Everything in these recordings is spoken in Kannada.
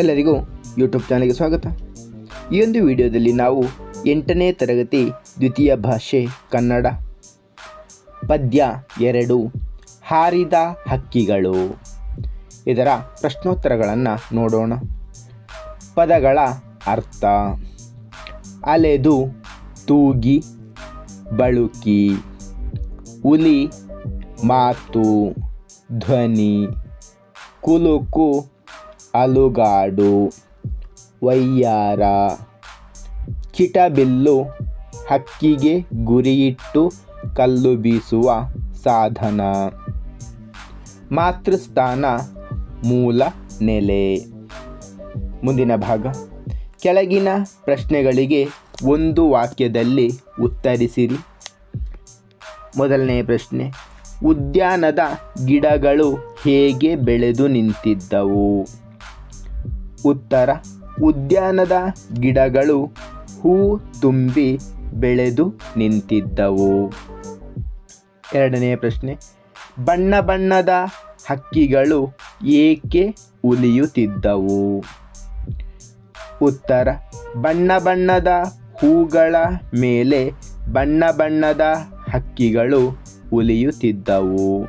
ಎಲ್ಲರಿಗೂ ಯೂಟ್ಯೂಬ್ ಚಾನಲ್ಗೆ ಸ್ವಾಗತ. ಈ ಒಂದು ವಿಡಿಯೋದಲ್ಲಿ ನಾವು ಎಂಟನೇ ತರಗತಿ ದ್ವಿತೀಯ ಭಾಷೆ ಕನ್ನಡ. ಪದ್ಯ ಎರಡು, ಹಾರಿದ ಹಕ್ಕಿಗಳು. ಇದರ ಪ್ರಶ್ನೋತ್ತರಗಳನ್ನು ನೋಡೋಣ. ಪದಗಳ ಅರ್ಥ, ಅಲೆದು, ತೂಗಿ, ಬಳುಕಿ, ಹುಲಿ, ಮಾತು, ಧ್ವನಿ, ಕುಲುಕು ಅಲುಗಾಡು, ವಯ್ಯಾರ, ಕಿಟಬಿಲ್ಲು, ಹಕ್ಕಿಗೆ ಗುರಿಯಿಟ್ಟು ಕಲ್ಲು ಬೀಸುವ ಸಾಧನ. ಮಾತೃಸ್ಥಾನ, ಮೂಲ ನೆಲೆ. ಮುಂದಿನ ಭಾಗ. ಕೆಳಗಿನ ಪ್ರಶ್ನೆಗಳಿಗೆ ಒಂದು ವಾಕ್ಯದಲ್ಲಿ ಉತ್ತರಿಸಿರಿ. ಮೊದಲನೇ ಪ್ರಶ್ನೆ. ಉದ್ಯಾನದ ಗಿಡಗಳು ಹೇಗೆ ಬೆಳೆದು ನಿಂತಿದ್ದವು? ಉತ್ತರ, ಉದ್ಯಾನದ ಗಿಡಗಳು ಹೂ ತುಂಬಿ ಬೆಳೆದು ನಿಂತಿದ್ದವು. ಎರಡನೆಯ ಪ್ರಶ್ನೆ, ಬಣ್ಣ ಬಣ್ಣದ ಹಕ್ಕಿಗಳು ಏಕೆ ಉಲಿಯುತ್ತಿದ್ದವು? ಉತ್ತರ, ಬಣ್ಣ ಬಣ್ಣದ ಹೂಗಳ ಮೇಲೆ ಬಣ್ಣ ಬಣ್ಣದ ಹಕ್ಕಿಗಳು ಉಲಿಯುತ್ತಿದ್ದವು.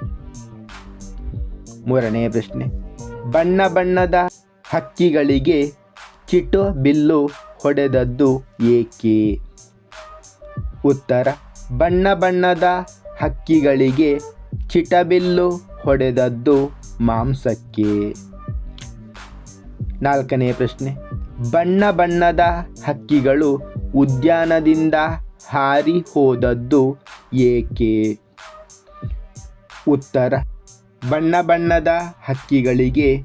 ಮೂರನೆಯ ಪ್ರಶ್ನೆ, ಬಣ್ಣ ಬಣ್ಣದ ಹಕ್ಕಿಗಳಿಗೆ ಕಿಟು ಬಿಲ್ಲು ಹೊಡೆದದ್ದು ಏಕೆ? ಉತ್ತರ, ಬಣ್ಣ ಬಣ್ಣದ ಹಕ್ಕಿಗಳಿಗೆ ಚಿಟಬಿಲ್ಲು ಹೊಡೆದದ್ದು ಮಾಂಸಕ್ಕೆ. ನಾಲ್ಕನೇ ಪ್ರಶ್ನೆ, ಬಣ್ಣ ಬಣ್ಣದ ಹಕ್ಕಿಗಳು ಉದ್ಯಾನದಿಂದ ಹಾರಿ ಹೋದದ್ದು ಏಕೆ? ಉತ್ತರ, ಬಣ್ಣ ಬಣ್ಣದ ಹಕ್ಕಿಗಳಿಗೆ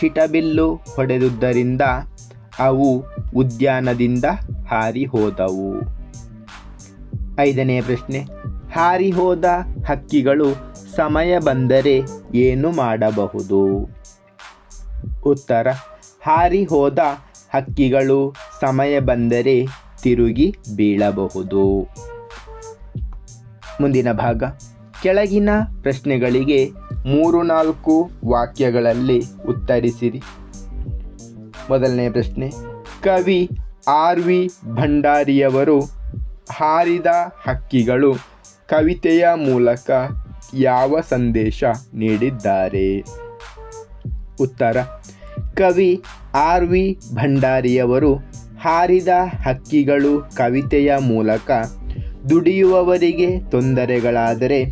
ಚಿಟಬಿಲ್ಲು ಹೊಡೆದುದರಿಂದ ಅವು ಉದ್ಯಾನದಿಂದ ಹಾರಿ ಹೋದವು ಐದನೇ ಪ್ರಶ್ನೆ ಹಾರಿ ಹೋದ ಹಕ್ಕಿಗಳು ಸಮಯ ಬಂದರೆ ಏನು ಮಾಡಬಹುದು? ಉತ್ತರ ಹಾರಿ ಹೋದ ಹಕ್ಕಿಗಳು ಸಮಯ ಬಂದರೆ ತಿರುಗಿ ಬೀಳಬಹುದು. ಮುಂದಿನ ಭಾಗ, ಕೆಳಗಿನ ಪ್ರಶ್ನೆಗಳಿಗೆ ಮೂರು ನಾಲ್ಕು ವಾಕ್ಯಗಳಲ್ಲಿ ಉತ್ತರಿಸಿರಿ. ಮೊದಲನೇ ಪ್ರಶ್ನೆ, ಕವಿ ಆರ್ ವಿ ಭಂಡಾರಿಯವರು ಹಾರಿದ ಹಕ್ಕಿಗಳು ಕವಿತೆಯ ಮೂಲಕ ಯಾವ ಸಂದೇಶ ನೀಡಿದ್ದಾರೆ? ಉತ್ತರ, ಕವಿ ಆರ್ ವಿ ಭಂಡಾರಿಯವರು ಹಾರಿದ ಹಕ್ಕಿಗಳು ಕವಿತೆಯ ಮೂಲಕ ದುಡಿಯುವವರಿಗೆ ತೊಂದರೆಗಳಾದರೆ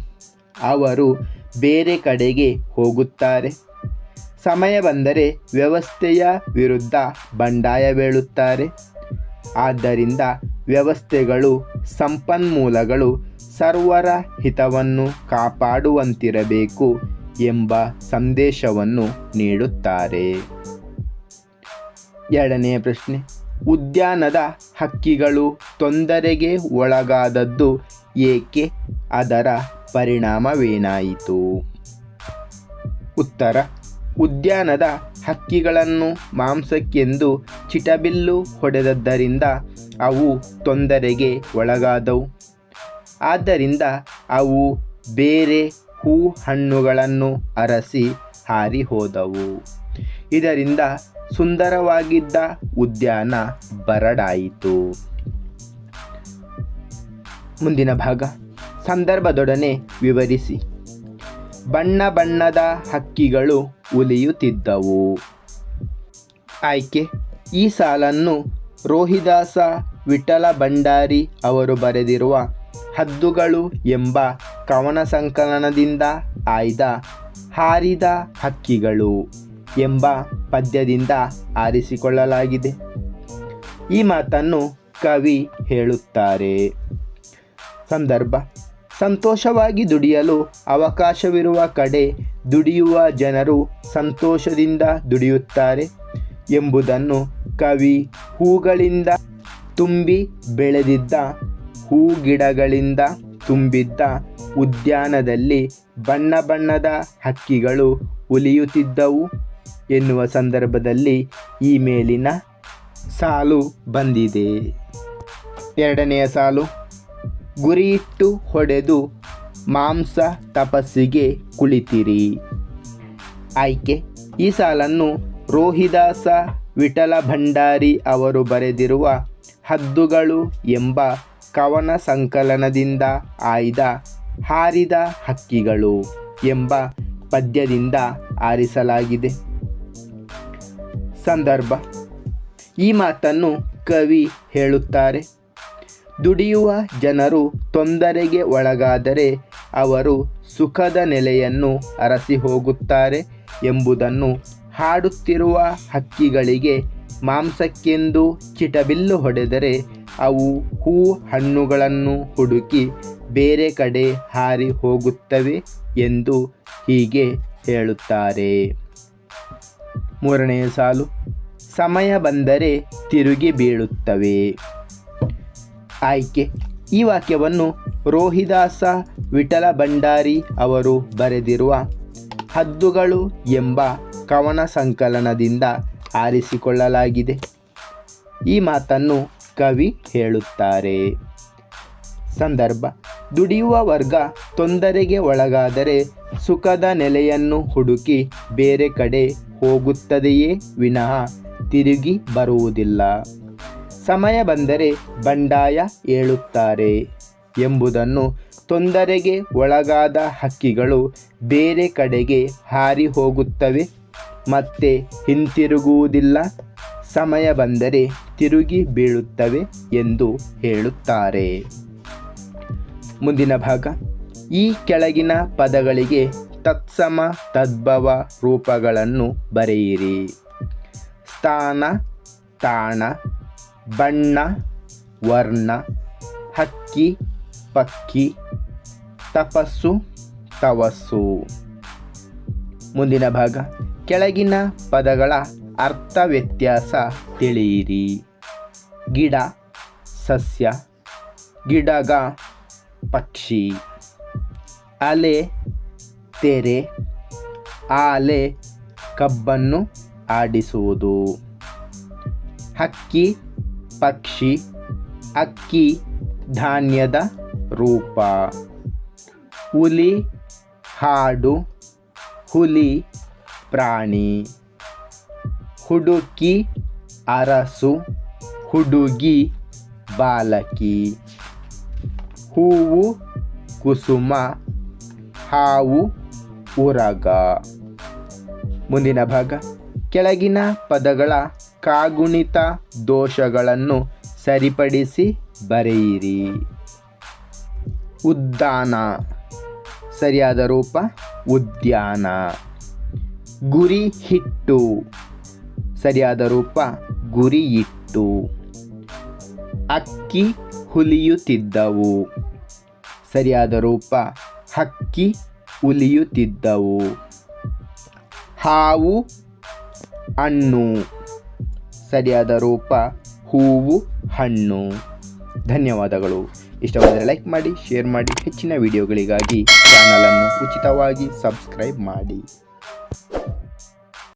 ಅವರು ಬೇರೆ ಕಡೆಗೆ ಹೋಗುತ್ತಾರೆ. ಸಮಯ ಬಂದರೆ ವ್ಯವಸ್ಥೆಯ ವಿರುದ್ಧ ಬಂಡಾಯ ಬೀಳುತ್ತಾರೆ. ಆದ್ದರಿಂದ ವ್ಯವಸ್ಥೆಗಳು, ಸಂಪನ್ಮೂಲಗಳು ಸರ್ವರ ಹಿತವನ್ನು ಕಾಪಾಡುವಂತಿರಬೇಕು ಎಂಬ ಸಂದೇಶವನ್ನು ನೀಡುತ್ತಾರೆ. ಎರಡನೆಯ ಪ್ರಶ್ನೆ. ಉದ್ಯಾನದ ಹಕ್ಕಿಗಳು ತೊಂದರೆಗೆ ಒಳಗಾದದ್ದು ಏಕೆ? ಅದರ ಪರಿಣಾಮವೇನಾಯಿತು? ಉತ್ತರ. ಉದ್ಯಾನದ ಹಕ್ಕಿಗಳನ್ನು ಮಾಂಸಕ್ಕೆಂದು ಚಿಟಬಿಲ್ಲು ಹೊಡೆದದ್ದರಿಂದ ಅವು ತೊಂದರೆಗೆ ಒಳಗಾದವು. ಆದ್ದರಿಂದ ಅವು ಬೇರೆ ಹೂ ಹಣ್ಣುಗಳನ್ನು ಅರಸಿ ಹಾರಿ ಹೋದವು ಇದರಿಂದ ಸುಂದರವಾಗಿದ್ದ ಉದ್ಯಾನ ಬರಡಾಯಿತು. ಮುಂದಿನ ಭಾಗ. ಸಂದರ್ಭದೊಡನೆ ವಿವರಿಸಿ. ಬಣ್ಣ ಬಣ್ಣದ ಹಕ್ಕಿಗಳು ಉಲಿಯುತ್ತಿದ್ದವು. ಆಯ್ಕೆ. ಈ ಸಾಲನ್ನು ರೋಹಿದಾಸ ವಿಠಲ ಭಂಡಾರಿ ಅವರು ಬರೆದಿರುವ ಹದ್ದುಗಳು ಎಂಬ ಕವನ ಸಂಕಲನದಿಂದ ಆಯ್ದ ಹಾರಿದ ಹಕ್ಕಿಗಳು ಎಂಬ ಪದ್ಯದಿಂದ ಆರಿಸಿಕೊಳ್ಳಲಾಗಿದೆ. ಈ ಮಾತನ್ನು ಕವಿ ಹೇಳುತ್ತಾರೆ. ಸಂದರ್ಭ. ಸಂತೋಷವಾಗಿ ದುಡಿಯಲು ಅವಕಾಶವಿರುವ ಕಡೆ ದುಡಿಯುವ ಜನರು ಸಂತೋಷದಿಂದ ದುಡಿಯುತ್ತಾರೆ ಎಂಬುದನ್ನು ಕವಿ ಹೂಗಳಿಂದ ತುಂಬಿ ಬೆಳೆದಿದ್ದ, ಹೂಗಿಡಗಳಿಂದ ತುಂಬಿದ್ದ ಉದ್ಯಾನದಲ್ಲಿ ಬಣ್ಣ ಬಣ್ಣದ ಹಕ್ಕಿಗಳು ಉಲಿಯುತ್ತಿದ್ದವು ಎನ್ನುವ ಸಂದರ್ಭದಲ್ಲಿ ಈ ಮೇಲಿನ ಸಾಲು ಬಂದಿದೆ. ಎರಡನೆಯ ಸಾಲು. ಗುರಿಯಿಟ್ಟು ಹೊಡೆದು ಮಾಂಸ ತಪಸ್ಸಿಗೆ ಕುಳಿತಿರಿ. ಆಯ್ಕೆ, ಈ ಸಾಲನ್ನು ರೋಹಿದಾಸ ವಿಠಲ ಭಂಡಾರಿ ಅವರು ಬರೆದಿರುವ ಹದ್ದುಗಳು ಎಂಬ ಕವನ ಸಂಕಲನದಿಂದ ಆಯ್ದ ಹಾರಿದ ಹಕ್ಕಿಗಳು ಎಂಬ ಪದ್ಯದಿಂದ ಆರಿಸಲಾಗಿದೆ. ಸಂದರ್ಭ, ಈ ಮಾತನ್ನು ಕವಿ ಹೇಳುತ್ತಾರೆ. ದುಡಿಯುವ ಜನರು ತೊಂದರೆಗೆ ಒಳಗಾದರೆ ಅವರು ಸುಖದ ನೆಲೆಯನ್ನು ಅರಸಿ ಹೋಗುತ್ತಾರೆ ಎಂಬುದನ್ನು ಹಾಡುತ್ತಿರುವ ಹಕ್ಕಿಗಳಿಗೆ ಮಾಂಸಕ್ಕೆಂದು ಚಿಟಬಿಲ್ಲು ಹೊಡೆದರೆ ಅವು ಹೂ ಹಣ್ಣುಗಳನ್ನು ಹುಡುಕಿ ಬೇರೆ ಕಡೆ ಹಾರಿ ಹೋಗುತ್ತವೆ ಎಂದು ಹೀಗೆ ಹೇಳುತ್ತಾರೆ. ಮೂರನೆಯ ಸಾಲು, ಸಮಯ ಬಂದರೆ ತಿರುಗಿ ಬೀಳುತ್ತವೆ. ಆಯ್ಕೆ. ಈ ವಾಕ್ಯವನ್ನು ರೋಹಿದಾಸ ವಿಠಲ ಭಂಡಾರಿ ಅವರು ಬರೆದಿರುವ ಹದ್ದುಗಳು ಎಂಬ ಕವನ ಸಂಕಲನದಿಂದ ಆರಿಸಿಕೊಳ್ಳಲಾಗಿದೆ. ಈ ಮಾತನ್ನು ಕವಿ ಹೇಳುತ್ತಾರೆ. ಸಂದರ್ಭ. ದುಡಿಯುವ ವರ್ಗ ತೊಂದರೆಗೆ ಒಳಗಾದರೆ ಸುಖದ ನೆಲೆಯನ್ನು ಹುಡುಕಿ ಬೇರೆ ಕಡೆ ಹೋಗುತ್ತದೆಯೇ ವಿನಃ ತಿರುಗಿ ಬರುವುದಿಲ್ಲ. ಸಮಯ ಬಂದರೆ ಬಂಡಾಯ ಏಳುತ್ತಾರೆ ಎಂಬುದನ್ನು ತೊಂದರೆಗೆ ಒಳಗಾದ ಹಕ್ಕಿಗಳು ಬೇರೆ ಕಡೆಗೆ ಹಾರಿ ಹೋಗುತ್ತವೆ ಮತ್ತೆ ಹಿಂತಿರುಗುವುದಿಲ್ಲ. ಸಮಯ ಬಂದರೆ ತಿರುಗಿ ಬೀಳುತ್ತವೆ ಎಂದು ಹೇಳುತ್ತಾರೆ. ಮುಂದಿನ ಭಾಗ. ಈ ಕೆಳಗಿನ ಪದಗಳಿಗೆ ತತ್ಸಮ ತದ್ಭವ ರೂಪಗಳನ್ನು ಬರೆಯಿರಿ. ಸ್ಥಾನ, ತಾಣ ಬಣ್ಣ, ವರ್ಣ, ಹಕ್ಕಿ, ಪಕ್ಕಿ, ತಪಸ್ಸು, ತವಸ್ಸು. ಮುಂದಿನ ಭಾಗ. ಕೆಳಗಿನ ಪದಗಳ ಅರ್ಥ ವ್ಯತ್ಯಾಸ ತಿಳಿಯಿರಿ. ಗಿಡ, ಸಸ್ಯ, ಗಿಡಗ, ಪಕ್ಷಿ. ಅಲೆ, ತೆರೆ, ಆಲೆ, ಕಬ್ಬನ್ನು ಆಡಿಸುವುದು. ಹಕ್ಕಿ ಪಕ್ಷಿ ಅಕ್ಕಿ ಧಾನ್ಯದ ರೂಪ. ಹುಲಿ ಹಾಡು ಹುಲಿ ಪ್ರಾಣಿ. ಹುಡುಕಿ ಅರಸು ಹುಡುಗಿ ಬಾಲಕಿ. ಹೂವು ಕುಸುಮ ಹಾವು ಉರಗ. ಮುಂದಿನ ಭಾಗ. ಕೆಳಗಿನ ಪದಗಳ ಕಾಗುಣಿತ ದೋಷಗಳನ್ನು ಸರಿಪಡಿಸಿ ಬರೆಯಿರಿ. ಉದ್ದಾನ ಸರಿಯಾದ ರೂಪ ಉದ್ಯಾನ. ಗುರಿ ಹಿಟ್ಟು. ಸರಿಯಾದ ರೂಪ ಗುರಿ ಇಟ್ಟು ಅಕ್ಕಿ ಹುಲಿಯುತ್ತಿದ್ದವು. ಸರಿಯಾದ ರೂಪ ಹಕ್ಕಿ ಉಲಿಯುತ್ತಿದ್ದವು. ಹಾವು ಹಣ್ಣು. ಸರಿಯಾದ ರೂಪ, ಹೂವು, ಹಣ್ಣು. ಧನ್ಯವಾದಗಳು. ಇಷ್ಟವಾದರೆ ಲೈಕ್ ಮಾಡಿ, ಶೇರ್ ಮಾಡಿ, ಹೆಚ್ಚಿನ ವಿಡಿಯೋಗಳಿಗಾಗಿ ಚಾನಲನ್ನು ಉಚಿತವಾಗಿ ಸಬ್ಸ್ಕ್ರೈಬ್ ಮಾಡಿ.